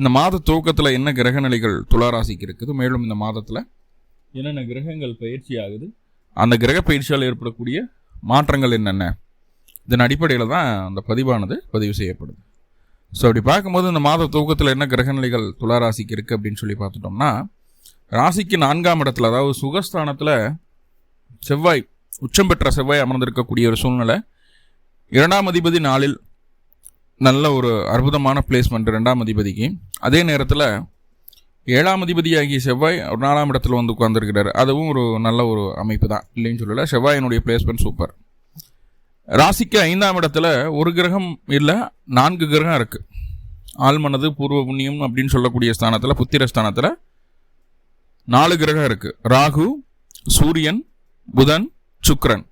இந்த மாத துவக்கத்தில் என்ன கிரக நிலைகள் துளாராசிக்கு இருக்குது? மேலும் இந்த மாதத்தில் என்னென்ன கிரகங்கள் பயிற்சி ஆகுது அந்த கிரக பயிற்சியால் ஏற்படக்கூடிய மாற்றங்கள் என்னென்ன? இதன் அடிப்படையில் தான் அந்த பதிவானது பதிவு செய்யப்படுது. ஸோ அப்படி பார்க்கும்போது இந்த மாத துவக்கத்தில் என்ன கிரக நிலைகள் துளாராசிக்கு இருக்குது அப்படின்னு சொல்லி பார்த்துட்டோம்னா ராசிக்கு நான்காம் இடத்துல அதாவது சுகஸ்தானத்தில் செவ்வாய் உச்சம் பெற்ற செவ்வாய் அமர்ந்திருக்கக்கூடிய ஒரு சூழ்நிலை இரண்டாம் அதிபதி நாளில் நல்ல ஒரு அற்புதமான பிளேஸ்மெண்ட் ரெண்டாம் அதிபதிக்கு. அதே நேரத்தில் ஏழாம் அதிபதியாகிய செவ்வாய் ஒரு நாலாம் இடத்துல வந்து உட்காந்துருக்கிறார் அதுவும் ஒரு நல்ல ஒரு அமைப்பு தான் இல்லைன்னு சொல்லலை. செவ்வாயினுடைய பிளேஸ்மெண்ட் சூப்பர் ராசிக்கு ஐந்தாம் இடத்துல ஒரு கிரகம் இல்லை நான்கு கிரகம் இருக்குது ஆழ்மனது பூர்வ புண்ணியம் அப்படின்னு சொல்லக்கூடிய ஸ்தானத்தில் புத்திர ஸ்தானத்தில் நாலு கிரகம் இருக்குது ராகு சூரியன் புதன் சுக்ரன்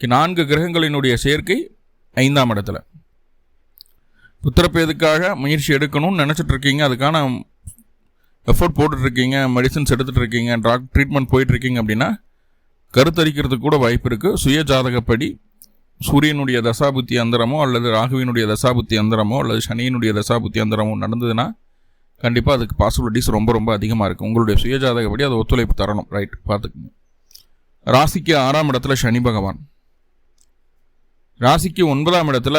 நான்கு கிரகங்களினுடைய சேர்க்கை ஐந்தாம் இடத்துல. புத்திரப்பேதுக்காக முயற்சி எடுக்கணும்னு நினச்சிட்டு இருக்கீங்க அதுக்கான எஃபோர்ட் போட்டுட்ருக்கீங்க மெடிசன்ஸ் எடுத்துகிட்டு இருக்கீங்க டாக் ட்ரீட்மெண்ட் போயிட்டுருக்கீங்க அப்படின்னா கருத்தரிக்கிறதுக்கு கூட வாய்ப்பு இருக்குது சுய ஜாதகப்படி சூரியனுடைய தசாபுத்தி அந்தரமோ அல்லது ராகுவினுடைய தசாபுத்தி அந்தரமோ அல்லது சனியினுடைய தசாபுத்தி அந்தரமோ நடந்ததுன்னா கண்டிப்பாக அதுக்கு பாசிபிலிட்டிஸ் ரொம்ப ரொம்ப அதிகமாக இருக்குது உங்களுடைய சுயஜாதகப்படி அதை ஒத்துழைப்பு தரணும். ரைட் பார்த்துக்குங்க. ராசிக்கு ஆறாம் இடத்துல சனி பகவான். ராசிக்கு ஒன்பதாம் இடத்துல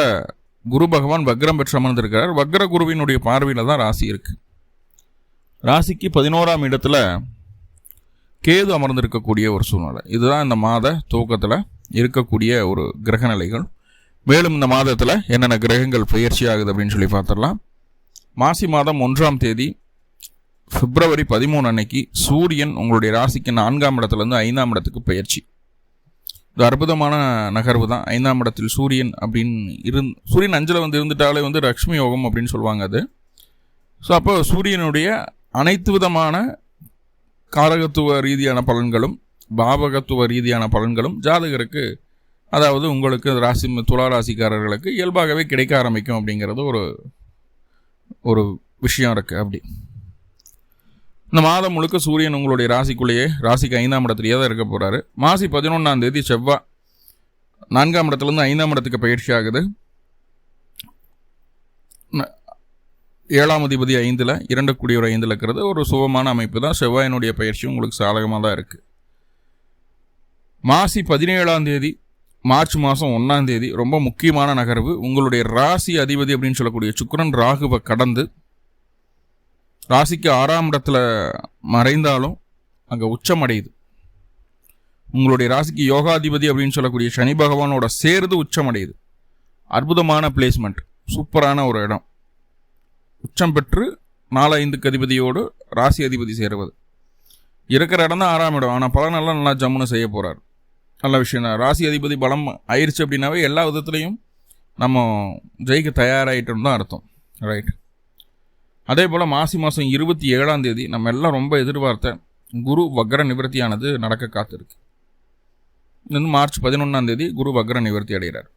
குரு பகவான் வக்ரம் பெற்று அமர்ந்திருக்கிறார் வக்ர குருவினுடைய பார்வையில் தான் ராசி இருக்கு. ராசிக்கு பதினோராம் இடத்துல கேது அமர்ந்திருக்கக்கூடிய ஒரு சூழ்நிலை. இதுதான் இந்த மாத துவக்கத்தில் இருக்கக்கூடிய ஒரு கிரக நிலைகள். மேலும் இந்த மாதத்தில் என்னென்ன கிரகங்கள் பயிற்சி ஆகுது அப்படின்னு சொல்லி பார்த்துடலாம். மாசி மாதம் ஒன்றாம் தேதி பிப்ரவரி பதிமூணு அன்னைக்கு சூரியன் உங்களுடைய ராசிக்கு நான்காம் இடத்துலேருந்து ஐந்தாம் இடத்துக்கு பயிற்சி. இது அற்புதமான நகர்வு தான். ஐந்தாம் இடத்தில் சூரியன் அப்படின்னு இருந் சூரியன் அஞ்சில் வந்து இருந்துட்டாலே வந்து லக்ஷ்மி யோகம் அப்படின்னு சொல்லுவாங்க அது. ஸோ அப்போ சூரியனுடைய அனைத்து விதமான காரகத்துவ ரீதியான பலன்களும் பாவகத்துவ ரீதியான பலன்களும் ஜாதகருக்கு அதாவது உங்களுக்கு ராசி துலா ராசிக்காரர்களுக்கு இயல்பாகவே கிடைக்க ஆரம்பிக்கும் அப்படிங்கிறது ஒரு ஒரு விஷயம் இருக்குது அப்படி. இந்த மாதம் முழுக்க சூரியன் உங்களுடைய ராசிக்குள்ளேயே ராசிக்கு ஐந்தாம் இடத்துலையே தான் இருக்க போகிறாரு மாசி பதினொன்றாம் தேதி செவ்வாய் நான்காம் இடத்துலேருந்து ஐந்தாம் இடத்துக்கு பயிற்சி ஆகுது. ஏழாம் அதிபதி ஐந்தில் இரண்டு கூடிய ஐந்தில் இருக்கிறது. ஒரு சுகமான அமைப்பு தான். செவ்வாயினுடைய பயிற்சி உங்களுக்கு சாதகமாக தான் இருக்குது மாசி பதினேழாம் தேதி மார்ச் மாதம் ஒன்றாம் தேதி ரொம்ப முக்கியமான நகர்வு. உங்களுடைய ராசி அதிபதி அப்படின்னு சொல்லக்கூடிய சுக்கரன் ராகுவை கடந்து ராசிக்கு ஆறாம் இடத்துல மறைந்தாலும் அங்கே உச்சம் அடையுது உங்களுடைய ராசிக்கு யோகாதிபதி அப்படின்னு சொல்லக்கூடிய சனி பகவானோட சேர்ந்து உச்சமடையுது. அற்புதமான பிளேஸ்மெண்ட் சூப்பரான ஒரு இடம். உச்சம் பெற்று நாலு ஐந்துக்கு அதிபதியோடு ராசி அதிபதி சேருவது. இருக்கிற இடம் தான் ஆறாம் இடம். ஆனால் பலனெல்லாம் நல்லா ஜம்முன்னு செய்ய போகிறார் நல்ல விஷயம் தான். ராசி அதிபதி பலம் ஆயிடுச்சு அப்படின்னாவே எல்லா விதத்துலையும் நம்ம ஜெயிக்க தயாராகிட்டோம்னு தான் அர்த்தம். ரைட் அதே போல் மாசி மாதம் இருபத்தி ஏழாம் தேதி நம்ம எல்லாம் ரொம்ப எதிர்பார்த்த குரு வக்ர நிவர்த்தியானது நடக்க காத்திருக்கு. இது மார்ச் பதினொன்றாம் தேதி குரு வக்ர நிவர்த்தி அடைகிறார்.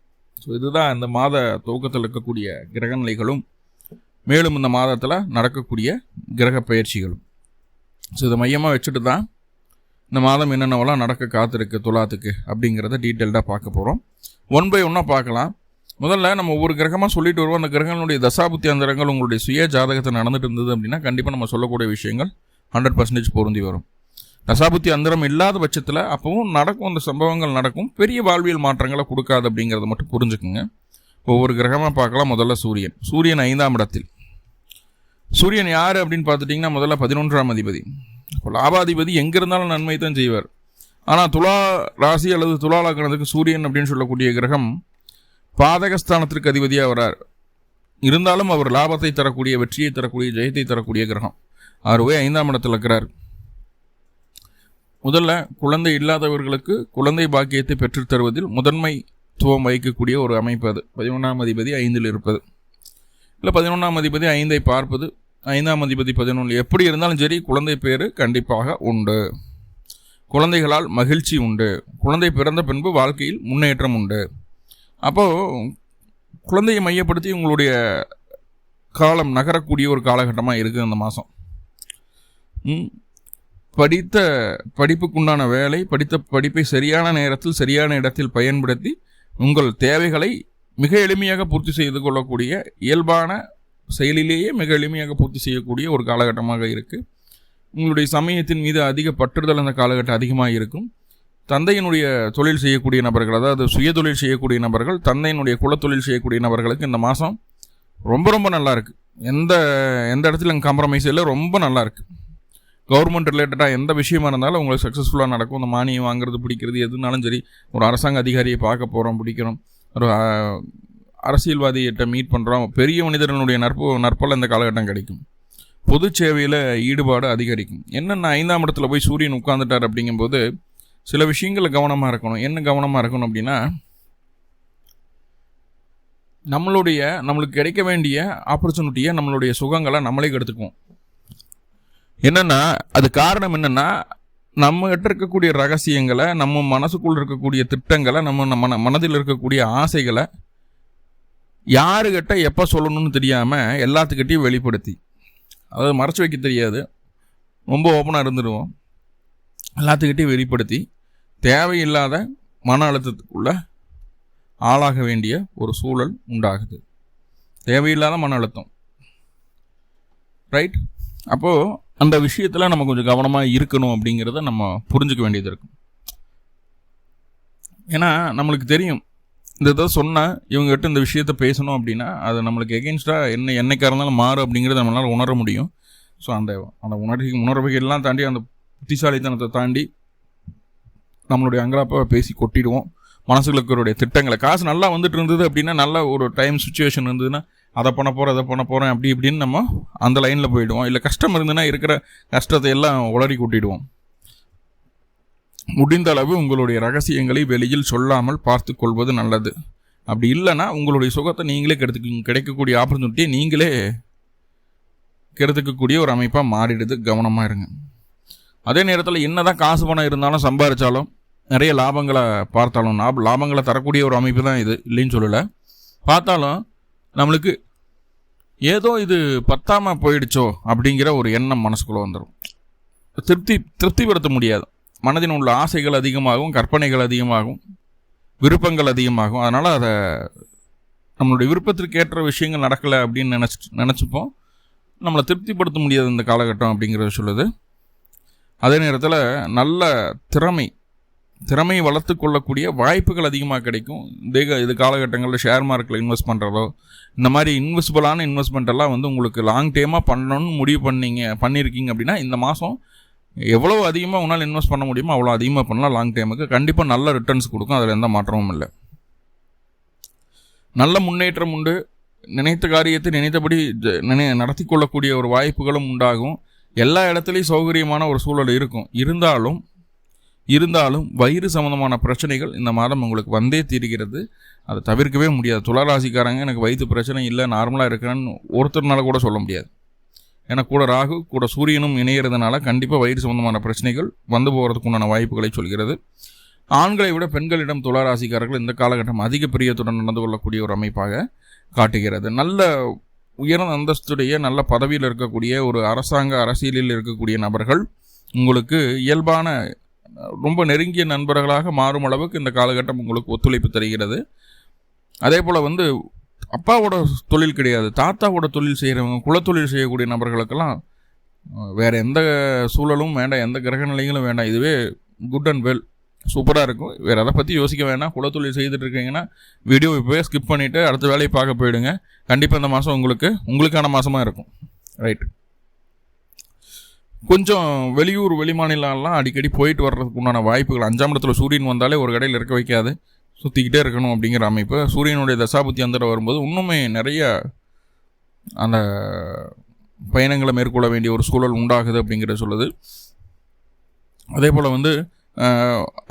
ஸோ இதுதான் இந்த மாத துவக்கத்தில் இருக்கக்கூடிய கிரகநிலைகளும் மேலும் இந்த மாதத்தில் நடக்கக்கூடிய கிரக பயிற்சிகளும். ஸோ இதை மையமாக வச்சுட்டு தான் இந்த மாதம் என்னென்னவெல்லாம் நடக்க காத்திருக்கு துலாத்துக்கு அப்படிங்கிறத டீட்டெயில்டாக பார்க்க போகிறோம் ஒன் பை ஒன்னாக பார்க்கலாம். முதல்ல நம்ம ஒவ்வொரு கிரகமாக சொல்லிட்டு வருவோம். அந்த கிரகங்களுடைய தசாபுத்தி அந்தரங்கள் உங்களுடைய சுய ஜாதகத்தை நடந்துட்டு இருந்தது அப்படின்னா கண்டிப்பாக நம்ம சொல்லக்கூடிய விஷயங்கள் ஹண்ட்ரட் பர்சன்டேஜ் பொருந்தி வரும். தசாபுத்தி அந்தரம் இல்லாத பட்சத்தில் அப்பவும் நடக்கும் அந்த சம்பவங்கள் நடக்கும். பெரிய வாழ்வியல் மாற்றங்களை கொடுக்காது அப்படிங்கிறத மட்டும் புரிஞ்சுக்குங்க. ஒவ்வொரு கிரகமாக பார்க்கலாம். முதல்ல சூரியன். சூரியன் ஐந்தாம் இடத்தில். சூரியன் யார் அப்படின்னு பார்த்துட்டிங்கன்னா முதல்ல பதினொன்றாம் அதிபதி. இப்போ லாபாதிபதி எங்கே இருந்தாலும் நன்மை தான் செய்வார். ஆனால் துலா ராசி அல்லது துலா லக்னத்துக்கு சூரியன் அப்படின்னு சொல்லக்கூடிய கிரகம் பாதகஸ்தானத்திற்கு அதிபதியாக வரார் இருந்தாலும் அவர் லாபத்தை தரக்கூடிய வெற்றியை தரக்கூடிய ஜெயத்தை தரக்கூடிய கிரகம். ஆறுவே ஐந்தாம் இடத்தில் இருக்கிறார். முதல்ல குழந்தை இல்லாதவர்களுக்கு குழந்தை பாக்கியத்தை பெற்றுத் தருவதில் வகிக்கக்கூடிய ஒரு அமைப்பு அது. பதினொன்றாம் அதிபதி ஐந்தில் இருப்பது. இல்லை பதினொன்றாம் அதிபதி ஐந்தை பார்ப்பது. ஐந்தாம் அதிபதி பதினொன்று எப்படி இருந்தாலும் சரி குழந்தை பேர் கண்டிப்பாக உண்டு. குழந்தைகளால் மகிழ்ச்சி உண்டு. குழந்தை பிறந்த பின்பு வாழ்க்கையில் முன்னேற்றம் உண்டு. அப்போது குழந்தையை மையப்படுத்தி உங்களுடைய காலம் நகரக்கூடிய ஒரு காலகட்டமாக இருக்குது அந்த மாதம் படித்த படிப்புக்குண்டான வேலை படித்த படிப்பை சரியான நேரத்தில் சரியான இடத்தில் பயன்படுத்தி உங்கள் தேவைகளை மிக எளிமையாக பூர்த்தி செய்து கொள்ளக்கூடிய இயல்பான செயலிலேயே மிக எளிமையாக பூர்த்தி செய்யக்கூடிய ஒரு காலகட்டமாக இருக்குது உங்களுடைய சமயத்தின் மீது அதிக பற்றுதல் அந்த காலகட்டம் அதிகமாக இருக்கும். தந்தையினுடைய தொழில் செய்யக்கூடிய நபர்கள் அதாவது சுய தொழில் செய்யக்கூடிய நபர்கள் தந்தையினுடைய குலத்தொழில் செய்யக்கூடிய நபர்களுக்கு இந்த மாதம் ரொம்ப ரொம்ப நல்லா இருக்குது எந்த எந்த இடத்துல காம்ப்ரமைஸ் இல்லை ரொம்ப நல்லா இருக்குது கவர்மெண்ட் ரிலேட்டடாக எந்த விஷயமா இருந்தாலும் உங்களுக்கு சக்ஸஸ்ஃபுல்லாக நடக்கும். இந்த மானியம் வாங்குறது பிடிக்கிறது எதுனாலும் சரி ஒரு அரசாங்க அதிகாரியை பார்க்க போகிறோம் பிடிக்கிறோம். ஒரு அரசியல்வாதிகிட்ட மீட் பண்ணுறோம் பெரிய மனிதர்களுடைய நற்பு நற்பல் இந்த காலகட்டம் கிடைக்கும். பொது சேவையில் ஈடுபாடு அதிகரிக்கும். என்னென்ன ஐந்தாம் இடத்துல போய் சூரியன் உட்காந்துட்டார் அப்படிங்கும்போது சில விஷயங்களில் கவனமாக இருக்கணும். என்ன கவனமாக இருக்கணும் அப்படின்னா நம்மளுடைய நம்மளுக்கு கிடைக்க வேண்டிய ஆப்பர்ச்சுனிட்டியை நம்மளுடைய சுகங்களை நம்மளே கெடுத்துக்குவோம். என்னென்னா அது காரணம் என்னென்னா நம்ம கிட்ட இருக்கக்கூடிய ரகசியங்களை நம்ம மனசுக்குள்ள இருக்கக்கூடிய திட்டங்களை நம்ம நம்ம மனதில் இருக்கக்கூடிய ஆசைகளை யாருக்கிட்ட எப்போ சொல்லணும்னு தெரியாமல் எல்லாத்துக்கிட்டையும் வெளிப்படுத்தி. அதாவது மறைச்சி வைக்க தெரியாது. ரொம்ப ஓப்பனாக இருந்துடுவோம் எல்லாத்துக்கிட்டையும் வெளிப்படுத்தி தேவையில்லாத மன அழுத்தத்துக்குள்ள ஆளாக வேண்டிய ஒரு சூழல் உண்டாகுது. தேவையில்லாத மன அழுத்தம். ரைட் அப்போது அந்த விஷயத்தில் நம்ம கொஞ்சம் கவனமாக இருக்கணும் அப்படிங்கிறத நம்ம புரிஞ்சுக்க வேண்டியது இருக்கும். ஏன்னா நம்மளுக்கு தெரியும். இந்த இதை சொன்னால் இவங்ககிட்ட இந்த விஷயத்த பேசணும் அப்படின்னா அது நம்மளுக்கு எகென்ஸ்டாக என்ன என்னைக்காக இருந்தாலும் மாறும் அப்படிங்கிறத நம்மளால் உணர முடியும். ஸோ அந்த அந்த உணர்வு உணர்வுகள்லாம் தாண்டி அந்த புத்திசாலித்தனத்தை தாண்டி நம்மளுடைய அங்கலாப்பை பேசி கொட்டிடுவோம். மனசுகளுக்குடைய திட்டங்களை. காசு நல்லா வந்துட்டு இருந்தது அப்படின்னா நல்ல ஒரு டைம் சுச்சுவேஷன் இருந்ததுன்னா அதை பண்ண போகிறேன் அதை பண்ண போகிறேன் அப்படி இப்படின்னு நம்ம அந்த லைனில் போயிடுவோம். இல்லை கஷ்டம் இருந்ததுன்னா இருக்கிற கஷ்டத்தை எல்லாம் உளறி கூட்டிடுவோம். முடிந்த அளவு உங்களுடைய ரகசியங்களை வெளியில் சொல்லாமல் பார்த்து கொள்வது நல்லது. அப்படி இல்லைன்னா உங்களுடைய சுகத்தை நீங்களே கெடுத்து கிடைக்கக்கூடிய ஆப்பர்ச்சுனிட்டியை நீங்களே கெடுத்துக்கக்கூடிய ஒரு அமைப்பாக மாறிடுது. கவனமாக இருங்க. அதே நேரத்தில் என்னதான் காசு பணம் இருந்தாலும் சம்பாதிச்சாலும் நிறைய லாபங்களை பார்த்தாலும் லாபங்களை தரக்கூடிய ஒரு அமைப்பு தான் இது இல்லைன்னு சொல்லலை. பார்த்தாலும் நம்மளுக்கு ஏதோ இது பத்தாமல் போயிடுச்சோ அப்படிங்கிற ஒரு எண்ணம் மனசுக்குள்ளே வந்துடும் திருப்தி திருப்திப்படுத்த முடியாது. மனதின் உள்ள ஆசைகள் அதிகமாகும் கற்பனைகள் அதிகமாகும் விருப்பங்கள் அதிகமாகும். அதனால் அதை நம்மளுடைய விருப்பத்திற்கு ஏற்ற விஷயங்கள் நடக்கலை அப்படின்னு நினச்சி நினச்சிப்போம். நம்மளை திருப்திப்படுத்த முடியாது இந்த காலகட்டம் அப்படிங்கிறத சொல்லுது. அதே நேரத்தில் நல்ல திறமை திறமையை வளர்த்து கொள்ளக்கூடிய வாய்ப்புகள் அதிகமாக கிடைக்கும். இதே இது காலகட்டங்களில் ஷேர் மார்க்கெட்டில் இன்வெஸ்ட் பண்ணுறதோ இந்த மாதிரி இன்வெஸ்டபுளான இன்வெஸ்ட்மெண்ட் எல்லாம் வந்து உங்களுக்கு லாங் டைமாக பண்ணணும்னு முடிவு பண்ணீங்க பண்ணியிருக்கீங்க அப்படின்னா இந்த மாதம் எவ்வளோ அதிகமாக உன்னால் இன்வெஸ்ட் பண்ண முடியுமோ அவ்வளோ அதிகமாக பண்ணலாம் லாங் டைமுக்கு கண்டிப்பாக நல்ல ரிட்டர்ன்ஸ் கொடுக்கும் அதில் எந்த மாற்றமும் இல்லை. நல்ல முன்னேற்றம் உண்டு. நினைத்த காரியத்தை நினைத்தபடி நினை நடத்தி கொள்ளக்கூடிய ஒரு வாய்ப்புகளும் உண்டாகும். எல்லா இடத்துலையும் சௌகரியமான ஒரு சூழல் இருக்கும். இருந்தாலும் இருந்தாலும் வயிறு சம்மந்தமான பிரச்சனைகள் இந்த மாதம் உங்களுக்கு வந்தே தீர்கிறது. அதை தவிர்க்கவே முடியாது. துளாராசிக்காரங்க எனக்கு வயிற்று பிரச்சனை இல்லை நார்மலாக இருக்கிறேன்னு ஒருத்தர்னால கூட சொல்ல முடியாது. ஏன்னா கூட ராகு கூட சூரியனும் இணையிறதுனால கண்டிப்பாக வயிறு சம்மந்தமான பிரச்சனைகள் வந்து போகிறதுக்குண்டான வாய்ப்புகளை சொல்கிறது. ஆண்களை விட பெண்களிடம் துளாராசிக்காரர்கள் இந்த காலகட்டம் அதிக பிரியத்துடன் நடந்து கொள்ளக்கூடிய ஒரு அமைப்பாக காட்டுகிறது. நல்ல உயர்ந்த அந்தஸ்துடைய நல்ல பதவியில் இருக்கக்கூடிய ஒரு அரசாங்க அரசியலில் இருக்கக்கூடிய நபர்கள் உங்களுக்கு இயல்பான ரொம்ப நெருங்கிய நண்பர்களாக மாறும் அளவுக்கு இந்த காலகட்டம் உங்களுக்கு ஒத்துழைப்பு தருகிறது. அதே போல் வந்து அப்பாவோட தொழில் கிடையாது தாத்தாவோட தொழில் செய்கிறவங்க குலத்தொழில் செய்யக்கூடிய நபர்களுக்கெல்லாம் வேறு எந்த சூழலும் வேண்டாம் எந்த கிரக நிலைகளும் வேண்டாம். இதுவே குட் அண்ட் வெல் சூப்பராக இருக்கும். வேறு அதை பற்றி யோசிக்க வேணாம். குலத்தொழில் செய்துட்டு இருக்கீங்கன்னா வீடியோ இப்போவே ஸ்கிப் பண்ணிவிட்டு அடுத்த வேலையை பார்க்க போயிடுங்க. கண்டிப்பாக இந்த மாதம் உங்களுக்கு உங்களுக்கான மாதமாக இருக்கும். ரைட் கொஞ்சம் வெளியூர் வெளிமாநிலம்லாம் அடிக்கடி போயிட்டு வர்றதுக்கு உண்டான வாய்ப்புகள். அஞ்சாம் இடத்துல சூரியன் வந்தாலே ஒரு கடையில் இருக்க வைக்காது. சுற்றிக்கிட்டே இருக்கணும் அப்படிங்கிற அமைப்பு. சூரியனுடைய தசாபுத்தி அந்தரம் வரும்போது இன்னுமே நிறைய அந்த பயணங்களை மேற்கொள்ள வேண்டிய ஒரு சூழல் உண்டாகுது அப்படிங்கிறத சொல்லுது. அதே போல் வந்து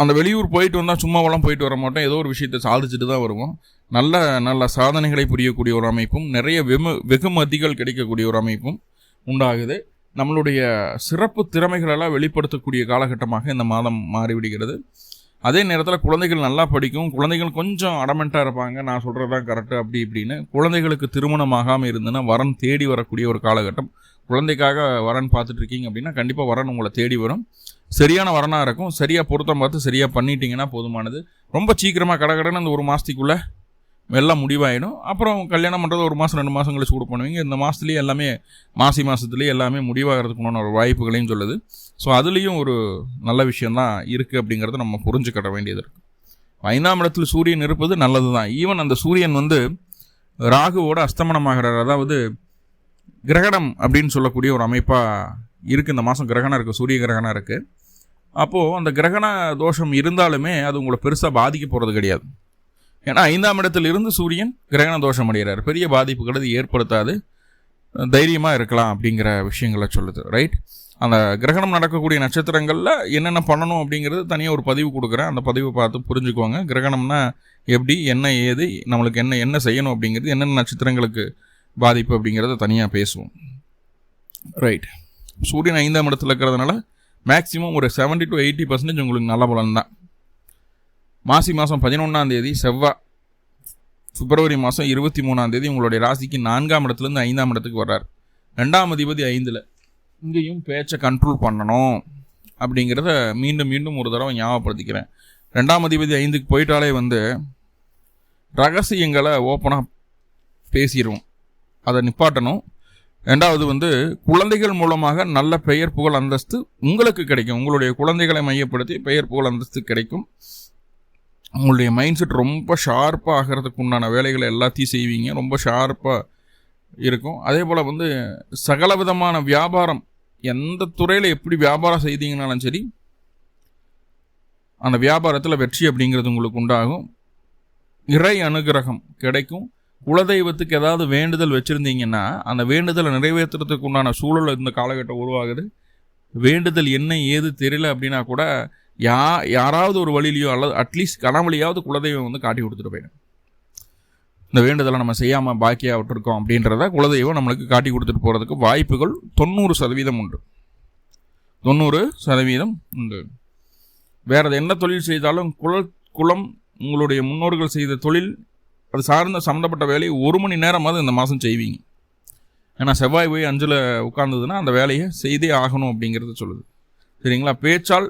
அந்த வெளியூர் போயிட்டு வந்தால் சும்மாவெல்லாம் போயிட்டு வர மாட்டோம். ஏதோ ஒரு விஷயத்தை சாதிச்சுட்டு தான் வருவோம். நல்ல நல்ல சாதனைகளை புரியக்கூடிய ஒரு அமைப்பும் நிறைய வெமு வெகுமதிகள் கிடைக்கக்கூடிய ஒரு அமைப்பும் உண்டாகுது. நம்மளுடைய சிறப்பு திறமைகளெல்லாம் வெளிப்படுத்தக்கூடிய காலகட்டமாக இந்த மாதம் மாறிவிடுகிறது. அதே நேரத்தில் குழந்தைகள் நல்லா படிக்கும். குழந்தைகள் கொஞ்சம் அடமெண்ட்டாக இருப்பாங்க. நான் சொல்கிறது தான் கரெக்டு அப்படி இப்படின்னு குழந்தைகளுக்கு திருமணம் ஆகாமல் இருந்ததுன்னா வரம் தேடி வரக்கூடிய ஒரு காலகட்டம். குழந்தைக்காக வரன் பார்த்துட்டு இருக்கீங்க அப்படின்னா கண்டிப்பாக வரன் உங்களை தேடி வரும். சரியான வரனாக இருக்கும். சரியாக பொருத்தம் பார்த்து சரியாக பண்ணிட்டீங்கன்னா போதுமானது. ரொம்ப சீக்கிரமாக கடகடன்னு அந்த ஒரு மாதத்துக்குள்ளே எல்லாம் முடிவாயிடும். அப்புறம் கல்யாணம் பண்ணுறது ஒரு மாதம் ரெண்டு மாதம் கழிச்சு கூட பண்ணுவீங்க. இந்த மாதத்துலேயே எல்லாமே மாசி மாதத்துலேயே எல்லாமே முடிவாகிறதுக்குன்னு ஒரு வாய்ப்புகளையும் சொல்லுது. ஸோ அதுலேயும் ஒரு நல்ல விஷயந்தான் இருக்குது அப்படிங்கிறத நம்ம புரிஞ்சுக்கிட வேண்டியது இருக்குது ஐந்தாம் இடத்துல சூரியன் இருப்பது நல்லது தான் ஈவன் அந்த சூரியன் வந்து ராகுவோட அஸ்தமனமாகிறார். அதாவது கிரகணம் அப்படின்னு சொல்லக்கூடிய ஒரு அமைப்பாக இருக்குது இந்த மாதம் கிரகணம் இருக்குது சூரிய கிரகணம் இருக்குது அப்போது அந்த கிரகண தோஷம் இருந்தாலுமே அது உங்களை பெருசாக பாதிக்க போகிறது கிடையாது. ஏன்னா ஐந்தாம் இடத்தில் இருந்து சூரியன் கிரகண தோஷம் அடைகிறார். பெரிய பாதிப்புகள் அது ஏற்படுத்தாது. தைரியமாக இருக்கலாம் அப்படிங்கிற விஷயங்களை சொல்லுது ரைட் அந்த கிரகணம் நடக்கக்கூடிய நட்சத்திரங்களில் என்னென்ன பண்ணணும் அப்படிங்கிறது தனியாக ஒரு பதிவு கொடுக்குறேன். அந்த பதிவை பார்த்து புரிஞ்சுக்குவாங்க கிரகணம்னா எப்படி என்ன ஏது நம்மளுக்கு என்ன என்ன செய்யணும் அப்படிங்கிறது என்னென்ன நட்சத்திரங்களுக்கு பாதிப்பு அப்படிங்கிறத தனியாக பேசுவோம். ரைட் சூரியன் ஐந்தாம் இடத்துல இருக்கிறதுனால மேக்ஸிமம் ஒரு செவன்டி டு எயிட்டி பர்சன்டேஜ் உங்களுக்கு நல்ல பலன் தான். மாசி மாதம் பதினொன்றாம் தேதி செவ்வாய் பிப்ரவரி மாதம் இருபத்தி மூணாம் தேதி உங்களுடைய ராசிக்கு நான்காம் இடத்துலேருந்து ஐந்தாம் இடத்துக்கு வர்றார். ரெண்டாம் அதிபதி ஐந்தில். இங்கேயும் பேச்சை கண்ட்ரோல் பண்ணணும் அப்படிங்கிறத மீண்டும் மீண்டும் ஒரு தடவை ஞாபகப்படுத்திக்கிறேன். ரெண்டாம் அதிபதி ஐந்துக்கு போயிட்டாலே வந்து ரகசியங்களை ஓப்பனாக பேசிடுவோம் அதை நிப்பாட்டணும். ரெண்டாவது வந்து குழந்தைகள் மூலமாக நல்ல பெயர் புகழ் அந்தஸ்து உங்களுக்கு கிடைக்கும். உங்களுடைய குழந்தைகளை மையப்படுத்தி பெயர் புகழ் அந்தஸ்து கிடைக்கும். உங்களுடைய மைண்ட் செட் ரொம்ப ஷார்ப்பாக ஆகிறதுக்கு உண்டான வேலைகளை எல்லாத்தையும் செய்வீங்க. ரொம்ப ஷார்ப்பாக இருக்கும். அதே போல் வந்து சகல விதமான வியாபாரம் எந்த துறையில் எப்படி வியாபாரம் செய்தீங்கனாலும் சரி அந்த வியாபாரத்தில் வெற்றி அப்படிங்கிறது உங்களுக்கு உண்டாகும். இறை அனுகிரகம் கிடைக்கும். குலதெய்வத்துக்கு ஏதாவது வேண்டுதல் வச்சுருந்தீங்கன்னா அந்த வேண்டுதலை நிறைவேற்றுறதுக்கு உண்டான சூழல் இந்த காலகட்டம் உருவாகுது. வேண்டுதல் என்ன ஏது தெரியல அப்படின்னா கூட யா யாராவது ஒரு வழியிலையோ அல்லது அட்லீஸ்ட் கனவழியாவது குலதெய்வம் வந்து காட்டி கொடுத்துட்டு போயிடும். இந்த வேண்டுதலை நம்ம செய்யாமல் பாக்கியாக விட்டுருக்கோம் அப்படின்றத குலதெய்வம் நம்மளுக்கு காட்டி கொடுத்துட்டு போகிறதுக்கு வாய்ப்புகள் தொண்ணூறு சதவீதம் உண்டு. தொண்ணூறு சதவீதம் உண்டு. வேறு என்ன தொழில் செய்தாலும் குல குலம் உங்களுடைய முன்னோர்கள் செய்த தொழில் அது சார்ந்த சம்மந்தப்பட்ட வேலையை ஒரு மணி நேரமாவது இந்த மாதம் செய்வீங்க. ஏன்னா செவ்வாய் போய் அஞ்சில் உட்கார்ந்ததுன்னா அந்த வேலையை செய்தே ஆகணும் அப்படிங்கிறத சொல்லுது. சரிங்களா? பேச்சால்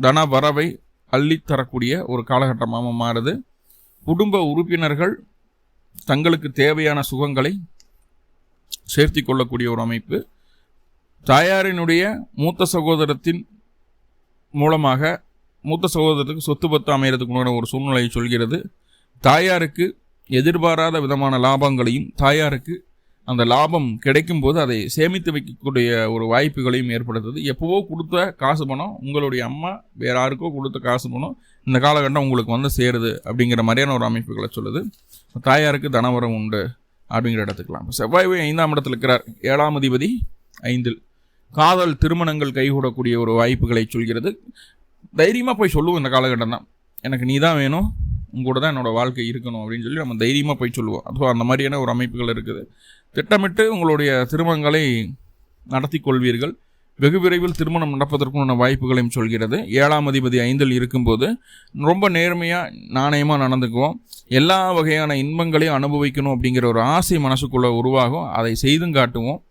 தன வரவை அள்ளித்தரக்கூடிய ஒரு காலகட்டமாக மாறுது. குடும்ப உறுப்பினர்கள் தங்களுக்கு தேவையான சுகங்களை சேர்த்தி கொள்ளக்கூடிய ஒரு அமைப்பு. தாயாரினுடைய மூத்த சகோதரத்தின் மூலமாக மூத்த சகோதரத்துக்கு சொத்து பத்து அமைகிறதுக்கு ஒரு சூழ்நிலையை சொல்கிறது. தாயாருக்கு எதிர்பாராத விதமான லாபங்களையும் தாயாருக்கு அந்த லாபம் கிடைக்கும் போது அதை சேமித்து வைக்கக்கூடிய ஒரு வாய்ப்புகளையும் ஏற்படுத்துது. எப்போவோ கொடுத்த காசு பணம் உங்களுடைய அம்மா வேற யாருக்கோ கொடுத்த காசு பணம் இந்த காலகட்டம் உங்களுக்கு வந்து சேருது அப்படிங்கிற மாதிரியான ஒரு அமைப்புகளை சொல்லுது. தாயாருக்கு தனவரம் உண்டு அப்படிங்கிற இடத்துக்கலாம். செவ்வாய் ஐந்தாம் இடத்துல இருக்கிறார். ஏழாம் அதிபதி ஐந்தில். காதல் திருமணங்கள் கைகூடக்கூடிய ஒரு வாய்ப்புகளை சொல்கிறது. தைரியமாக போய் சொல்லுவோம் இந்த காலகட்டம் தான். எனக்கு நீ தான் வேணும். உங்கூட தான் என்னோடய வாழ்க்கை இருக்கணும் அப்படின்னு சொல்லி நம்ம தைரியமாக போய் சொல்லுவோம். அதுவும் அந்த மாதிரியான ஒரு அமைப்புகள் இருக்குது. திட்டமிட்டு உங்களுடைய திருமணங்களை நடத்தி கொள்வீர்கள். வெகு விரைவில் திருமணம் நடப்பதற்குண்டான வாய்ப்புகளையும் சொல்கிறது. ஏழாம் அதிபதி ஐந்தில் இருக்கும்போது ரொம்ப நேர்மையாக நாணயமாக நடந்துக்குவோம். எல்லா வகையான இன்பங்களையும் அனுபவிக்கணும் அப்படிங்கிற ஒரு ஆசை மனசுக்குள்ளே உருவாகும். அதை செய்தும் காட்டுவோம்.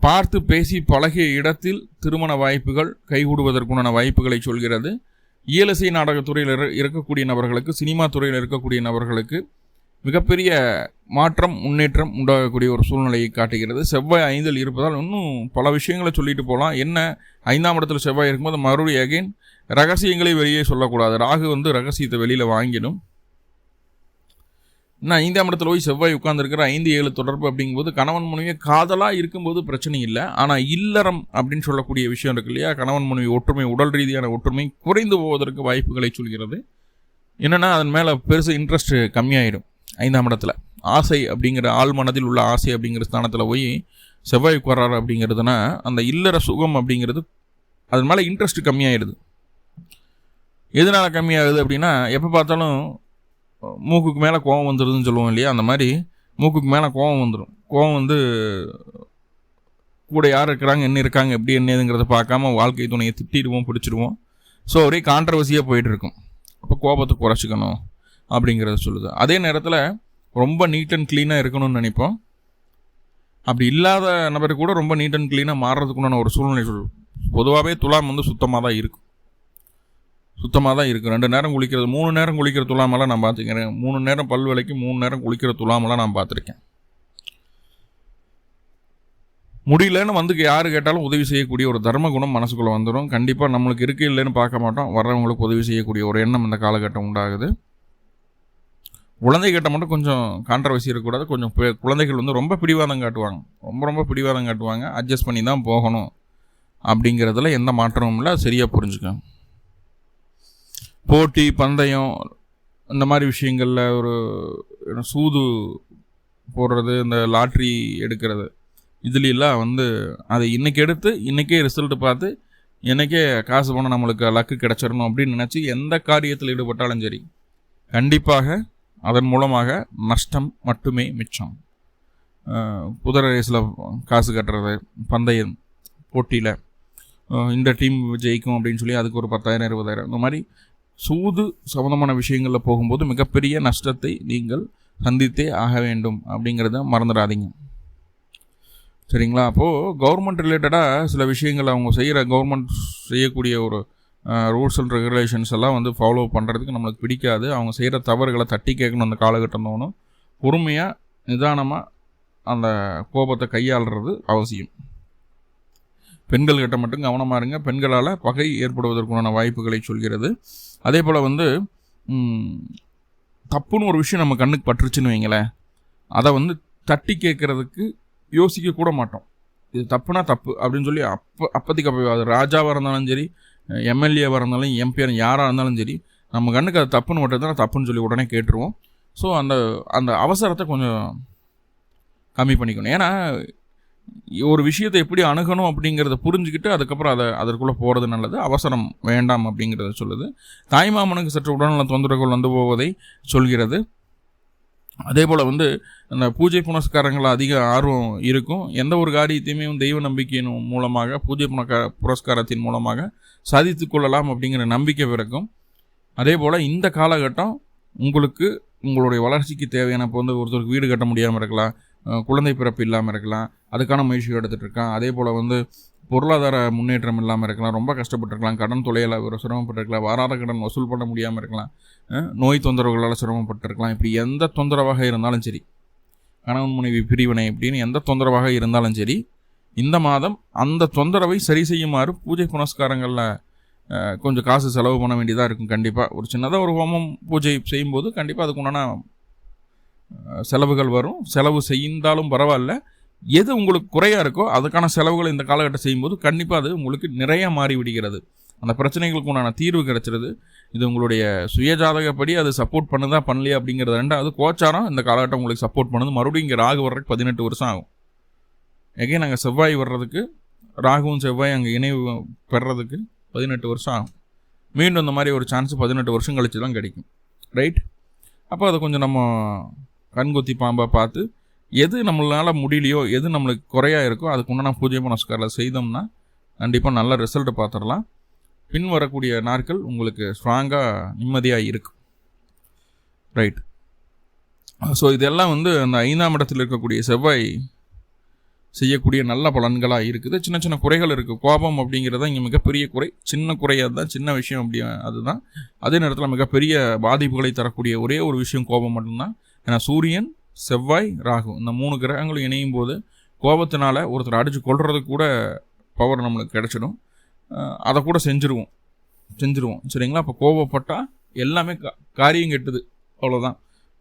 பார்த்து பேசி பழகிய இடத்தில் திருமண வாய்ப்புகள் கைகூடுவதற்குண்டான வாய்ப்புகளை சொல்கிறது. இயலசை நாடகத்துறையில் இருக்கக்கூடிய நபர்களுக்கு சினிமா துறையில் இருக்கக்கூடிய நபர்களுக்கு மிகப்பெரிய மாற்றம் முன்னேற்றம் உண்டாகக்கூடிய ஒரு சூழ்நிலையை காட்டுகிறது. செவ்வாய் ஐந்தில் இருப்பதால் இன்னும் பல விஷயங்களை சொல்லிட்டு போகலாம். என்ன? ஐந்தாம் இடத்துல செவ்வாய் இருக்கும்போது மறுபடியும் அகைன் ரகசியங்களை வெளியே சொல்லக்கூடாது. ராகு வந்து ரகசியத்தை வெளியில் வாங்கிடும். இன்னும் ஐந்தாம் இடத்துல போய் செவ்வாய் உட்காந்துருக்கிற ஐந்து ஏழு தொடர்பு அப்படிங்கும்போது கணவன் மனைவி காதலாக இருக்கும்போது பிரச்சனை இல்லை. ஆனால் இல்லறம் அப்படின்னு சொல்லக்கூடிய விஷயம் இருக்கு இல்லையா? கணவன் மனைவி ஒற்றுமை உடல் ரீதியான ஒற்றுமை குறைந்து போவதற்கு வாய்ப்புகளை சொல்கிறது. என்னென்னா அதன் மேலே பெருசு இன்ட்ரெஸ்ட் கம்மியாயிடும் ஐந்தாம் இடத்துல. ஆசை அப்படிங்கிற ஆள் மனதில் உள்ள ஆசை அப்படிங்கிற ஸ்தானத்தில் போய் செவ்வாய் உட்காராரு அப்படிங்கிறதுனா அந்த இல்லற சுகம் அப்படிங்கிறது அதன் மேலே இன்ட்ரெஸ்ட் கம்மியாயிடுது. எதனால் கம்மியாகுது அப்படின்னா எப்போ பார்த்தாலும் மூக்குக்கு மேலே கோவம் வந்துடுதுன்னு சொல்லுவோம் இல்லையா? அந்த மாதிரி மூக்குக்கு மேலே கோவம் வந்துடும் கோவம் வந்து கூட யார் இருக்கிறாங்க என்ன இருக்காங்க எப்படி என்னதுங்கிறத பார்க்காம வாழ்க்கை துணையை திட்டிடுவோம் பிடிச்சிடுவோம். ஸோ ஒரே கான்ட்ரவர்சியாக போயிட்டு இருக்கும் அப்போ கோபத்தை குறைச்சிக்கணும் அப்படிங்கிறத சொல்லுது. அதே நேரத்தில் ரொம்ப நீட் அண்ட் க்ளீனாக இருக்கணும்னு நினைப்போம். அப்படி இல்லாத நபர் கூட ரொம்ப நீட் அண்ட் க்ளீனாக மாறுறதுக்குண்டான ஒரு சூழ்நிலை சொல் பொதுவாகவே துலாம் வந்து சுத்தமாக தான் இருக்கும். சுத்தமாக தான் இருக்கும் ரெண்டு நேரம் குளிக்கிறது மூணு நேரம் குளிக்கிற துலாமெல்லாம் நான் பார்த்துக்கிறேன். மூணு நேரம் பல் விலைக்கு மூணு நேரம் குளிக்கிற துலாமெல்லாம் நான் பார்த்துருக்கேன். முடியலன்னு வந்து யார் கேட்டாலும் உதவி செய்யக்கூடிய ஒரு தர்ம குணம் மனசுக்குள்ளே வந்துடும் கண்டிப்பாக நம்மளுக்கு இருக்கு இல்லைன்னு பார்க்க மாட்டோம். வர்றவங்களுக்கு உதவி செய்யக்கூடிய ஒரு எண்ணம் இந்த காலகட்டம் உண்டாகுது. குழந்தைகிட்ட மட்டும் கொஞ்சம் கான்ட்ரவர்சி இருக்கக்கூடாது. கொஞ்சம் குழந்தைகள் வந்து ரொம்ப பிடிவாதம் காட்டுவாங்க. ரொம்ப ரொம்ப பிடிவாதம் காட்டுவாங்க. அட்ஜஸ்ட் பண்ணி தான் போகணும். அப்படிங்கிறதுல எந்த மாற்றமும் இல்லை. சரியாக புரிஞ்சுக்கோங்க. போட்டி பந்தயம் இந்த மாதிரி விஷயங்களில் ஒரு சூது போடுறது இந்த லாட்ரி எடுக்கிறது. இதுலாம் வந்து அதை இன்றைக்கி எடுத்து இன்றைக்கே ரிசல்ட் பார்த்து என்றைக்கே காசு போனால் நம்மளுக்கு லக்கு கிடச்சிடணும் அப்படின்னு நினச்சி எந்த காரியத்தில் ஈடுபட்டாலும் சரி கண்டிப்பாக அதன் மூலமாக நஷ்டம் மட்டுமே மிச்சம். குதிரை ரேஸில் காசு கட்டுறது பந்தயம் போட்டியில் இந்த டீம் ஜெயிக்கும் அப்படின்னு சொல்லி அதுக்கு ஒரு பத்தாயிரம் இருபதாயிரம் இந்த மாதிரி சூது சம்மந்தமான விஷயங்களில் போகும்போது மிகப்பெரிய நஷ்டத்தை நீங்கள் சந்தித்தே ஆக வேண்டும் அப்படிங்கிறத மறந்துடாதீங்க. சரிங்களா? அப்போது கவர்மெண்ட் ரிலேட்டடாக சில விஷயங்கள் அவங்க செய்கிற கவர்மெண்ட் செய்யக்கூடிய ஒரு ரூல்ஸ் அண்ட் ரெகுலேஷன்ஸ் எல்லாம் வந்து ஃபாலோ பண்ணுறதுக்கு நம்மளுக்கு பிடிக்காது. அவங்க செய்கிற தவறுகளை தட்டி கேட்கணும் அந்த காலகட்டம் தோணும். பொறுமையாக நிதானமாக அந்த கோபத்தை கையாளுறது அவசியம். பெண்கள்கிட்ட மட்டும் கவனமாக இருங்க. பெண்களால் பகை ஏற்படுவதற்குண்டான வாய்ப்புகளை சொல்கிறது. அதே போல் வந்து தப்புன்னு ஒரு விஷயம் நம்ம கண்ணுக்கு பட்டுருச்சுன்னு வைங்களேன் அதை வந்து தட்டி கேட்குறதுக்கு யோசிக்க கூட மாட்டோம். இது தப்புனா தப்பு அப்படின்னு சொல்லி அப்போ அப்போதைக்கு அப்போ அது ராஜாவாக இருந்தாலும் சரி எம்எல்ஏவாக இருந்தாலும் எம்பிஆர் யாராக இருந்தாலும் சரி நம்ம கண்ணுக்கு அது தப்புன்னு மட்டும் தப்புன்னு சொல்லி உடனே கேட்டுருவோம். ஸோ அந்த அந்த அவசரத்தை கொஞ்சம் கம்மி பண்ணிக்கணும். ஏன்னா ஒரு விஷயத்தை எப்படி அணுகணும் அப்படிங்கிறத புரிஞ்சுக்கிட்டு அதுக்கப்புறம் அதை அதற்குள்ளே போகிறது நல்லது. அவசரம் வேண்டாம் அப்படிங்கிறத சொல்லுது. தாய்மாமனுக்கு சற்று உடல்நல தொந்தரவுகள் வந்து போவதை சொல்கிறது. அதே போல் வந்து அந்த பூஜை புனஸ்காரங்கள் அதிக ஆர்வம் இருக்கும். எந்த ஒரு காரியத்தையுமே தெய்வ நம்பிக்கையின் மூலமாக பூஜை புனக்க புரஸ்காரத்தின் மூலமாக சாதித்து கொள்ளலாம் அப்படிங்கிற நம்பிக்கை பிறக்கும். அதே போல் இந்த காலகட்டம் உங்களுக்கு உங்களுடைய வளர்ச்சிக்கு தேவையான இப்போ வந்து ஒருத்தருக்கு வீடு கட்ட முடியாமல் இருக்கலாம் குழந்தை பிறப்பு இல்லாமல் இருக்கலாம் அதுக்கான முயற்சி எடுத்துகிட்டு இருக்கான். அதே போல் வந்து பொருளாதார முன்னேற்றம் இல்லாமல் இருக்கலாம் ரொம்ப கஷ்டப்பட்டுருக்கலாம். கடன் தொலையில் ஒரு சிரமப்பட்டிருக்கலாம். வாராத கடன் வசூல் பண்ண முடியாமல் இருக்கலாம். நோய் தொந்தரவுகளால் சிரமப்பட்டிருக்கலாம். இப்படி எந்த தொந்தரவாக இருந்தாலும் சரி கணவன் மனைவி பிரிவினை அப்படின்னு எந்த தொந்தரவாக இருந்தாலும் சரி இந்த மாதம் அந்த தொந்தரவை சரி செய்யுமாறு பூஜை புனஸ்காரங்களில் கொஞ்சம் காசு செலவு பண்ண வேண்டியதாக இருக்கும். கண்டிப்பாக ஒரு சின்னதாக ஒரு ஹோமம் பூஜை செய்யும்போது கண்டிப்பாக அதுக்கு உண்டான செலவுகள் வரும். செலவு செய்தாலும் பரவாயில்ல. எது உங்களுக்கு குறையாக இருக்கோ அதுக்கான செலவுகள் இந்த காலகட்டம் செய்யும்போது கண்டிப்பாக அது உங்களுக்கு நிறைய மாறி விடுகிறது. அந்த பிரச்சனைகளுக்கு உண்டான தீர்வு கிடைச்சிருது. இது உங்களுடைய சுயஜாதகப்படி அது சப்போர்ட் பண்ணுதா பண்ணலையா அப்படிங்கிறது ரெண்டாவது கோச்சாரம். இந்த காலகட்டம் உங்களுக்கு சப்போர்ட் பண்ணுது. மறுபடியும் இங்கே ராகு வர்றதுக்கு பதினெட்டு வருஷம் ஆகும். எகே நாங்கள் செவ்வாய் வர்றதுக்கு ராகுவும் செவ்வாய் அங்கே இணைவு பெறதுக்கு பதினெட்டு வருஷம் ஆகும். மீண்டும் இந்த மாதிரி ஒரு சான்ஸ் பதினெட்டு வருஷம் கழிச்சு தான் கிடைக்கும். ரைட் அப்போ அதை கொஞ்சம் நம்ம கண்கொத்தி பாம்பை பார்த்து எது நம்மளால் முடியலையோ எது நம்மளுக்கு குறையாக இருக்கோ அதுக்கு உண்டான பூஜை புனஸ்காரில் செய்தோம்னா கண்டிப்பாக நல்ல ரிசல்ட்டை பார்த்துடலாம் பின் வரக்கூடிய நாட்கள் உங்களுக்கு ஸ்ட்ராங்காக நிம்மதியாக இருக்கும். ரைட் ஸோ இதெல்லாம் வந்து அந்த ஐந்தாம் இடத்தில் இருக்கக்கூடிய செவ்வாய் செய்யக்கூடிய நல்ல பலன்களாக இருக்குது. சின்ன சின்ன குறைகள் இருக்குது கோபம் அப்படிங்கிறது இங்கே மிகப்பெரிய குறை. சின்ன குறையாக தான் சின்ன விஷயம் அப்படி அதுதான். அதே நேரத்தில் மிகப்பெரிய பாதிப்புகளை தரக்கூடிய ஒரே ஒரு விஷயம் கோபம் மட்டும்தான். ஏன்னா சூரியன் செவ்வாய் ராகு இந்த மூணு கிரகங்களும் இணையும் போது கோபத்தினால ஒருத்தர் அடித்து கொள்றதுக்கு கூட பவர் நம்மளுக்கு கிடச்சிடும். அதை கூட செஞ்சுருவோம். செஞ்சுருவோம். சரிங்களா? அப்போ கோபப்பட்டால் எல்லாமே கா காரியம் கெட்டுது. அவ்வளோதான்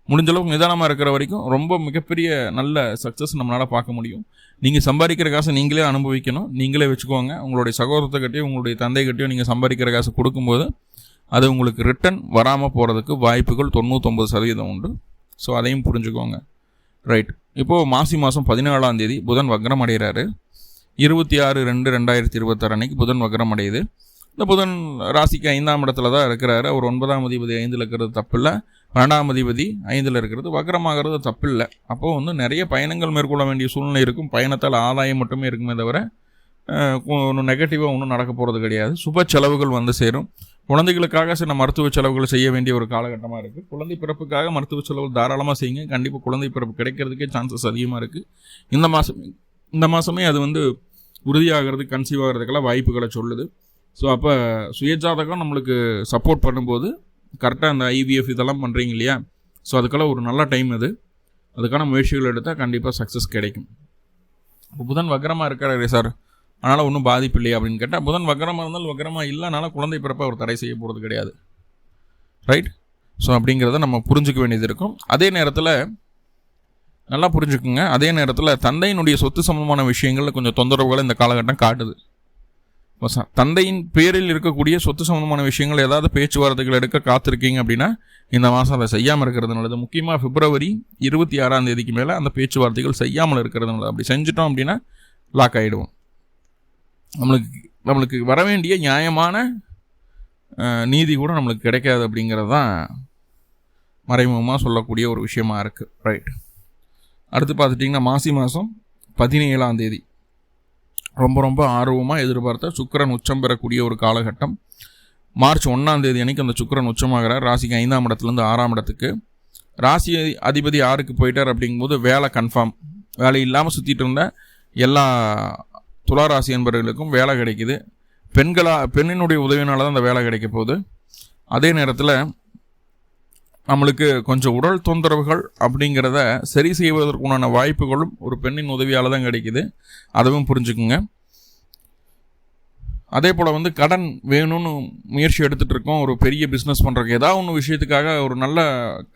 முடிஞ்சளவுக்கு நிதானமாக இருக்கிற வரைக்கும் ரொம்ப மிகப்பெரிய நல்ல சக்ஸஸ் நம்மளால் பார்க்க முடியும். நீங்கள் சம்பாதிக்கிற காசை நீங்களே அனுபவிக்கணும். நீங்களே வச்சுக்கோங்க. உங்களுடைய சகோதரத்தை உங்களுடைய தந்தை நீங்கள் சம்பாதிக்கிற காசு கொடுக்கும்போது அது உங்களுக்கு ரிட்டன் வராமல் போகிறதுக்கு வாய்ப்புகள் தொண்ணூற்றொம்பது சதவீதம் உண்டு. ஸோ அதையும் புரிஞ்சுக்கோங்க. ரைட் இப்போது மாசி மாதம் பதினேழாம் தேதி புதன் வக்ரம் அடைகிறாரு. இருபத்தி ஆறு ரெண்டு ரெண்டாயிரத்தி இருபத்தாறு அன்னைக்கு புதன் வக்ரம் அடையுது. இந்த புதன் ராசிக்கு ஐந்தாம் இடத்துல தான் இருக்கிறாரு. அவர் ஒன்பதாம் அதிபதி ஐந்தில் இருக்கிறது தப்பில்லை. பன்னெண்டாம் அதிபதி ஐந்தில் இருக்கிறது வக்கரமாகிறது தப்பில்லை. அப்போது வந்து நிறைய பயணங்கள் மேற்கொள்ள வேண்டிய சூழ்நிலை இருக்கும். பயணத்தால் ஆதாயம் மட்டுமே இருக்குமே தவிர ஒன்றும் நெகட்டிவாக ஒன்றும் நடக்க போகிறது கிடையாது. சுப செலவுகள் வந்து சேரும். குழந்தைகளுக்காக சில மருத்துவ செலவுகள் செய்ய வேண்டிய ஒரு காலகட்டமாக இருக்குது குழந்தை பிறப்புக்காக மருத்துவ செலவுகள் தாராளமாக செய்யுங்க. கண்டிப்பாக குழந்தை பிறப்பு கிடைக்கிறதுக்கே சான்சஸ் அதிகமாக இருக்குது இந்த மாதம் இந்த மாதமே அது வந்து உறுதியாகிறது கன்சீவ் ஆகிறதுக்கெல்லாம் வாய்ப்புகளை சொல்லுது. ஸோ அப்போ சுயஜாதகம் நம்மளுக்கு சப்போர்ட் பண்ணும்போது கரெக்டாக அந்த ஐவிஎஃப் இதெல்லாம் பண்ணுறீங்க இல்லையா? ஸோ அதுக்கெல்லாம் ஒரு நல்ல டைம் அது. அதுக்கான முயற்சிகள் எடுத்தால் கண்டிப்பாக சக்ஸஸ் கிடைக்கும். புதன் வக்கரமாக இருக்காரு சார்? அதனால் ஒன்றும் பாதிப்பு இல்லையா அப்படின்னு கேட்டால் புதன் வக்கரமாக இருந்தாலும் வக்கரமாக இல்லைனால குழந்தை பிறப்பை அவர் தடை செய்ய போகிறது கிடையாது. ரைட் ஸோ அப்படிங்கிறத நம்ம புரிஞ்சுக்க வேண்டியது இருக்கும். அதே நேரத்தில் நல்லா புரிஞ்சுக்குங்க. அதே நேரத்தில் தந்தையினுடைய சொத்து சம்பந்தமான விஷயங்களில் கொஞ்சம் தொந்தரவுகளை இந்த காலகட்டம் காட்டுது. தந்தையின் பேரில் இருக்கக்கூடிய சொத்து சம்பந்தமான விஷயங்கள் ஏதாவது பேச்சுவார்த்தைகள் எடுக்க காத்திருக்கீங்க அப்படின்னா இந்த மாதம் அதை செய்யாமல் இருக்கிறது நல்லது. முக்கியமாக பிப்ரவரி இருபத்தி ஆறாம் தேதிக்கு மேலே அந்த பேச்சுவார்த்தைகள் செய்யாமல் இருக்கிறது நல்லது. அப்படி செஞ்சிட்டோம் அப்படின்னா லாக் ஆகிடுவோம் நம்மளுக்கு நம்மளுக்கு வர வேண்டிய நியாயமான நீதி கூட நம்மளுக்கு கிடைக்காது அப்படிங்கிறது தான் மறைமுகமாக சொல்லக்கூடிய ஒரு விஷயமா இருக்குது ரைட் அடுத்து பார்த்துட்டிங்கன்னா மாசி மாதம் பதினேழாம் தேதி. ரொம்ப ரொம்ப ஆர்வமாக எதிர்பார்த்த சுக்கரன் உச்சம் பெறக்கூடிய ஒரு காலகட்டம். மார்ச் ஒன்றாம் தேதி அன்னைக்கு அந்த சுக்கரன் உச்சமாகிறார். ராசிக்கு ஐந்தாம் இடத்துலேருந்து ஆறாம் இடத்துக்கு. ராசி அதிபதி ஆறுக்கு போயிட்டார் அப்படிங்கும்போது வேலை கன்ஃபார்ம் வேலை இல்லாமல் சுற்றிட்டு இருந்த எல்லா துளாராசி என்பவர்களுக்கும் வேலை கிடைக்குது. பெண்களா பெண்ணினுடைய உதவினால தான் அந்த வேலை கிடைக்க போகுது. அதே நேரத்தில் நம்மளுக்கு கொஞ்சம் உடல் தொந்தரவுகள் அப்படிங்கிறத சரி செய்வதற்குண்டான வாய்ப்புகளும் ஒரு பெண்ணின் உதவியால் தான் கிடைக்குது. அதுவும் புரிஞ்சுக்குங்க. அதே போல் வந்து கடன் வேணும்னு முயற்சி எடுத்துகிட்டு இருக்கோம். ஒரு பெரிய பிஸ்னஸ் பண்ணுறதுக்கு ஏதாவது ஒன்று விஷயத்துக்காக ஒரு நல்ல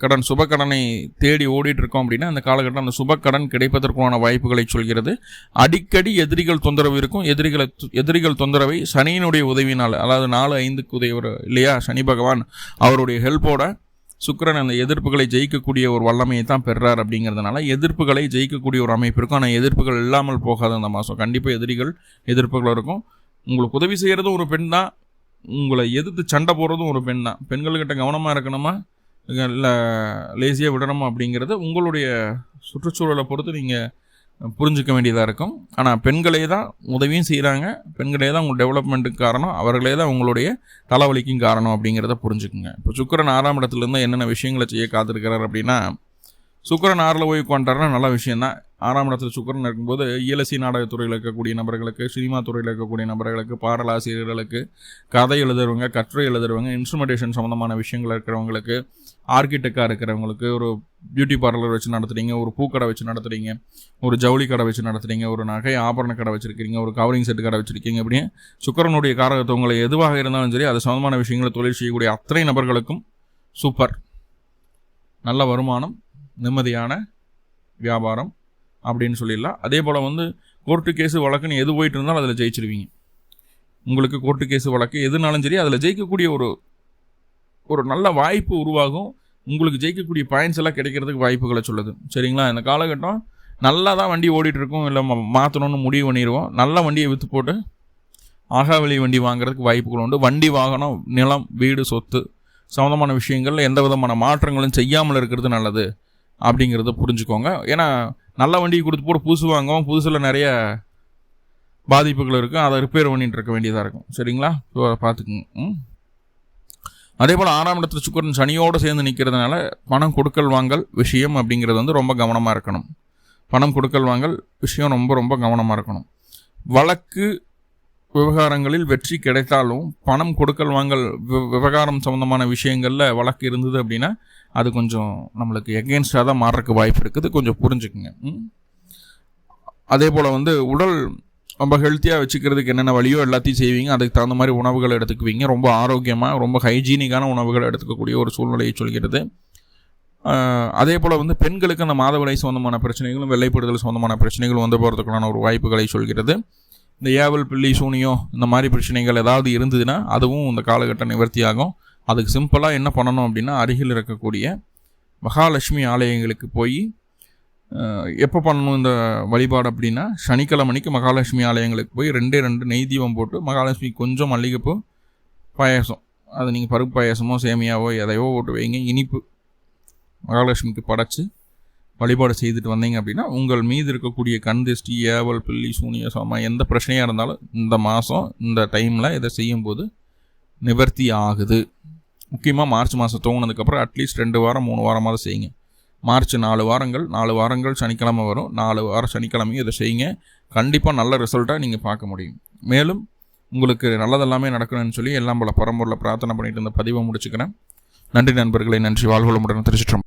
கடன் சுப கடனை தேடி ஓடிட்டுருக்கோம் அப்படின்னா அந்த காலகட்டம் அந்த சுப கடன் கிடைப்பதற்கான வாய்ப்புகளை சொல்கிறது. அடிக்கடி எதிரிகள் தொந்தரவு இருக்கும். எதிரிகளை எதிரிகள் தொந்தரவை சனியினுடைய உதவினால் அதாவது நாலு ஐந்துக்கு உதவி இல்லையா? சனி பகவான் அவருடைய ஹெல்ப்போட சுக்கரன் அந்த எதிர்ப்புகளை ஜெயிக்கக்கூடிய ஒரு வல்லமையை தான் பெறார் அப்படிங்கிறதுனால எதிர்ப்புகளை ஜெயிக்கக்கூடிய ஒரு அமைப்பு இருக்கும். ஆனால் எதிர்ப்புகள் இல்லாமல் போகாது அந்த மாதம் கண்டிப்பாக எதிரிகள் எதிர்ப்புகள் இருக்கும். உங்களுக்கு உதவி செய்கிறதும் ஒரு பெண் தான் உங்களை எதிர்த்து சண்டை போடுறதும் ஒரு பெண் தான் பெண்கள்கிட்ட கவனமாக இருக்கணுமா? இல்லை லேசியாக விடணுமா அப்படிங்கிறது உங்களுடைய சுற்றுச்சூழலை பொறுத்து நீங்கள் புரிஞ்சிக்க வேண்டியதாக இருக்கும். ஆனால் பெண்களே தான் உதவியும் செய்கிறாங்க பெண்களே தான் உங்கள் டெவலப்மெண்ட்டுக்கு காரணம். அவர்களே தான் உங்களுடைய தலைவலிக்கும் காரணம் அப்படிங்கிறத புரிஞ்சுக்குங்க. இப்போ சுக்கரன் ஆறாம் இடத்துலேருந்து என்னென்ன விஷயங்களை செய்ய காத்திருக்கிறார் அப்படின்னா சுக்கரன் ஆறில் போய் உட்காண்டாருன்னா நல்ல விஷயந்தான் ஆறாம் இடத்துல சுக்கரன் இருக்கும்போது இயலசி நாடகத்துறையில் இருக்கக்கூடிய நபர்களுக்கு சினிமா துறையில் இருக்கக்கூடிய நபர்களுக்கு பாடலாசிரியர்களுக்கு கதை எழுதுறவங்க கட்டுரை எழுதுறவங்க இன்ஸ்ட்ருமெண்டேஷன் சம்மந்தமான விஷயங்கள் இருக்கிறவங்களுக்கு ஆர்கிடெக்டாக இருக்கிறவங்களுக்கு ஒரு பியூட்டி பார்லர் வச்சு நடத்துகிறீங்க ஒரு பூக்கடை வச்சு நடத்துகிறீங்க ஒரு ஜவுளி கடை வச்சு நடத்துகிறீங்க ஒரு நகை ஆபரண கடை வச்சுருக்கீங்க ஒரு கவரிங் செட்டு கடை வச்சுருக்கீங்க அப்படின்னு சுக்கரனுடைய காரகத்துவங்களை எதுவாக இருந்தாலும் சரி அது சம்மந்தமான விஷயங்களை தொழில் செய்யக்கூடிய அத்தனை நபர்களுக்கும் சூப்பர் நல்ல வருமானம் நிம்மதியான வியாபாரம் அப்படின்னு சொல்லிடலாம். அதே போல் வந்து கோர்ட்டு கேஸு வழக்குன்னு எது போயிட்டு இருந்தாலும் அதில் ஜெயிச்சிருவீங்க. உங்களுக்கு கோர்ட்டு கேஸு வழக்கு எதுனாலும் சரி அதில் ஜெயிக்கக்கூடிய ஒரு ஒரு நல்ல வாய்ப்பு உருவாகும். உங்களுக்கு ஜெயிக்கக்கூடிய பாயிண்ட்ஸ் எல்லாம் கிடைக்கிறதுக்கு வாய்ப்புகளை சொல்லுது. சரிங்களா? இந்த காலகட்டம் நல்லா தான் வண்டி ஓடிட்டுருக்கோம் இல்லை மாற்றணும்னு முடிவு பண்ணிடுவோம் நல்ல வண்டியை விற்று போட்டு ஆகாவளி வண்டி வாங்குறதுக்கு வாய்ப்புகள் உண்டு. வண்டி வாகனம் நிலம் வீடு சொத்து சம்மந்தமான விஷயங்களில் எந்த விதமான மாற்றங்களும் செய்யாமல் இருக்கிறது நல்லது அப்படிங்கிறத புரிஞ்சுக்கோங்க. ஏன்னா நல்ல வண்டி கொடுத்து போட்டு புதுசு வாங்குவோம் புதுசில் நிறைய பாதிப்புகள் இருக்கும். அதை ரிப்பேர் பண்ணிட்டு இருக்க வேண்டியதாக இருக்கும். சரிங்களா? ஸோ அதை பார்த்துக்குங்க. அதே போல் ஆறாம் இடத்துல சுக்கரன் சனியோடு சேர்ந்து நிற்கிறதுனால பணம் கொடுக்கல் வாங்கல் விஷயம் அப்படிங்கிறது வந்து ரொம்ப கவனமாக இருக்கணும். பணம் கொடுக்கல் வாங்கல் விஷயம் ரொம்ப ரொம்ப கவனமாக இருக்கணும். வழக்கு விவகாரங்களில் வெற்றி கிடைத்தாலும் பணம் கொடுக்கல் வாங்கல் விவகாரம் சம்மந்தமான விஷயங்களில் வழக்கு இருந்தது அப்படின்னா அது கொஞ்சம் நம்மளுக்கு எகென்ஸ்டாக தான் மாறுறதுக்கு வாய்ப்பு இருக்குது. கொஞ்சம் புரிஞ்சுக்குங்க. அதே போல் வந்து உடல் ரொம்ப ஹெல்த்தியாக வச்சுக்கிறதுக்கு என்னென்ன வழியோ எல்லாத்தையும் செய்வீங்க. அதுக்கு தகுந்த மாதிரி உணவுகள் எடுத்துக்குவீங்க. ரொம்ப ஆரோக்கியமாக ரொம்ப ஹைஜீனிக்கான உணவுகள் எடுத்துக்கக்கூடிய ஒரு சூழ்நிலையை சொல்கிறது. அதே போல் வந்து பெண்களுக்கு அந்த மாதவிடை சொந்தமான பிரச்சனைகளும் வெள்ளைப்படுதல் சொந்தமான பிரச்சனைகளும் வந்து போகிறதுக்கான ஒரு வாய்ப்புகளை சொல்கிறது. இந்த ஏவல் பிள்ளி சூனியம் இந்த மாதிரி பிரச்சனைகள் ஏதாவது இருந்ததுன்னா அதுவும் இந்த காலகட்டம் நிவர்த்தி ஆகும் அதுக்கு சிம்பிளாக என்ன பண்ணணும் அப்படின்னா அருகில் இருக்கக்கூடிய மகாலட்சுமி ஆலயங்களுக்கு போய் எப்போ பண்ணணும் இந்த வழிபாடு அப்படின்னா சனிக்கிழமைக்கு மகாலட்சுமி ஆலயங்களுக்கு போய் ரெண்டே ரெண்டு நெய் தீபம் போட்டு மகாலட்சுமி கொஞ்சம் மல்லிகைப்பூ பாயாசம். அது நீங்கள் பருப்பு பாயாசமோ சேமியாவோ எதையோ ஓட்டு வைங்க. இனிப்பு. மகாலட்சுமிக்கு படைச்சி வழிபாடு செய்துட்டு வந்தீங்க அப்படின்னா உங்கள் மீது இருக்கக்கூடிய கண் திருஷ்டி ஏவல் பில்லி சூனிய சோமா எந்த பிரச்சனையாக இருந்தாலும் இந்த மாதம் இந்த டைமில் இதை செய்யும்போது நிவர்த்தி ஆகுது. முக்கியமாக மார்ச் மாதம் தோணுனதுக்கப்புறம் அட்லீஸ்ட் ரெண்டு வாரம் மூணு வாரமாவது செய்யுங்க. மார்ச் நாலு வாரங்கள் நாலு வாரங்கள் சனிக்கிழமை வரும். நாலு வாரம் சனிக்கிழமையும் இதை செய்யுங்க. கண்டிப்பாக நல்ல ரிசல்ட்டாக நீங்கள் பார்க்க முடியும். மேலும் உங்களுக்கு நல்லதெல்லாமே நடக்கணும்னு சொல்லி எல்லாம் பல பரம்பூரில் பிரார்த்தனை பண்ணிட்டு இருந்த பதிவை முடிச்சுக்கிறேன். நன்றி நண்பர்களை நன்றி. வாழ்வளமுடன் திருச்சிட்டம்